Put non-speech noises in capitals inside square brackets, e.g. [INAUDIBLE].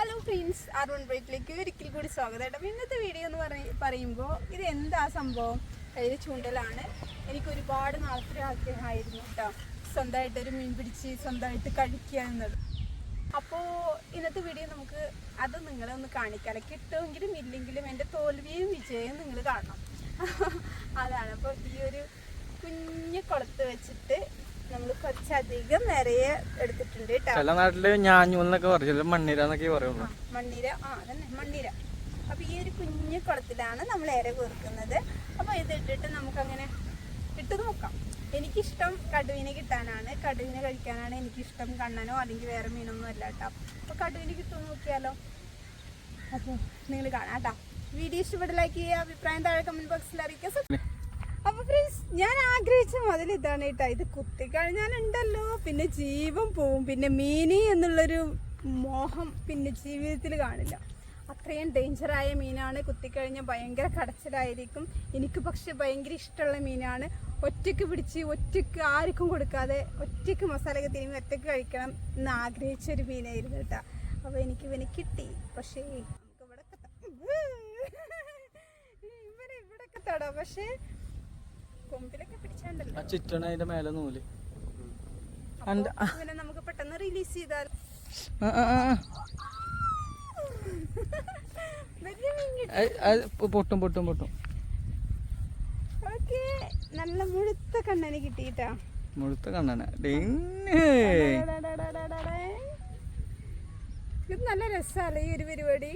Hello friends Arun ബ്രേക്കിലേക്ക് ഒരിക്കൽ കൂടി സ്വാഗതം. കേട്ടോ ഇന്നത്തെ വീഡിയോ എന്ന് പറയ പറയുമ്പോൾ ഇത് എന്താ സംഭവം? കയ്യിൽ ചൂണ്ടലാണ്. എനിക്ക് ഒരുപാട് നാളത്തെ ആഗ്രഹമായിരുന്നു കേട്ടോ സ്വന്തമായിട്ടൊരു മീൻ പിടിച്ച് സ്വന്തമായിട്ട് കഴിക്കുക എന്നത്. അപ്പോൾ ഇന്നത്തെ വീഡിയോ നമുക്ക് അത് നിങ്ങളെ ഒന്ന് കാണിക്കാം. കിട്ടുമെങ്കിലും ഇല്ലെങ്കിലും എന്റെ തോൽവിയും വിജയവും നിങ്ങൾ കാണണം. [LAUGHS] അതാണ്. അപ്പോൾ ഈ ഒരു കുഞ്ഞു കുളത്ത് വെച്ചിട്ട് നമ്മൾ കുറച്ചധികം നിറയെ എടുത്തിട്ടുണ്ട് ചില നാട്ടിൽ ഞാഞ്ഞൂന്നൊക്കെ പറയും ചില എന്നൊക്കെ പറയുള്ളൂ മണ്ണീര. ആ അതന്നെ മണ്ണീര. അപ്പൊ ഈ ഒരു കുഞ്ഞു കുളത്തിലാണ് നമ്മൾ ഏറെ കോർക്കുന്നത് അപ്പൊ ഇത് ഇട്ടിട്ട് നമുക്കങ്ങനെ ഇട്ട് നോക്കാം. എനിക്കിഷ്ടം കടുവിനെ കിട്ടാനാണ്. കടുവിനെ കഴിക്കാനാണ് എനിക്കിഷ്ടം. കണ്ണനോ അല്ലെങ്കിൽ വേറെ മീനൊന്നും അല്ല കേട്ടോ അപ്പൊ കടുവിനെ കിട്ടുമെന്ന് നോക്കിയാലോ? അപ്പോൾ നിങ്ങൾ കാണാം കേട്ടോ വീഡിയോ ഇഷ്ടപ്പെട്ട ലൈക്ക് ചെയ്യുക അഭിപ്രായം താഴെ കമന്റ് ബോക്സിൽ അറിയിക്കുക. അപ്പോൾ ഞാൻ ആഗ്രഹിച്ച മുതൽ ഇതാണ് കേട്ടോ. ഇത് കുത്തിക്കഴിഞ്ഞാലുണ്ടല്ലോ പിന്നെ ജീവൻ പോവും. പിന്നെ മീനി എന്നുള്ളൊരു മോഹം പിന്നെ ജീവിതത്തിൽ കാണില്ല. അത്രയും ഡേഞ്ചറായ മീനാണ്. കുത്തിക്കഴിഞ്ഞാൽ ഭയങ്കര കടച്ചിലായിരിക്കും എനിക്ക് പക്ഷെ ഭയങ്കര ഇഷ്ടമുള്ള മീനാണ്. ഒറ്റയ്ക്ക് പിടിച്ച് ഒറ്റയ്ക്ക് ആർക്കും കൊടുക്കാതെ ഒറ്റയ്ക്ക് മസാലയൊക്കെ തിരുമ്പി ഒറ്റയ്ക്ക് കഴിക്കണം എന്ന് ആഗ്രഹിച്ച ഒരു മീനായിരുന്നു കേട്ടോ. അപ്പോൾ എനിക്ക് ഇവന് കിട്ടി. പക്ഷേ നമുക്ക് ഇവിടെ ഇവിടെ തൊടാം. പക്ഷേ കൊമ്പിലൊക്കെ പിടിച്ചാണ്ടല്ലോ. ആ ചുറ്റണ അതിന്റെ മേലെ നൂൽ. നമുക്ക് പെട്ടെന്ന് റിലീസ് ചെയ്താൽ പൊട്ടും പൊട്ടും പൊട്ടും. നല്ല മുഴുത്ത കണ്ണന് കിട്ടിട്ടാ മുഴുത്ത കണ്ണന. ഇത് നല്ല രസാലേ ഈ ഒരു പരിപാടി?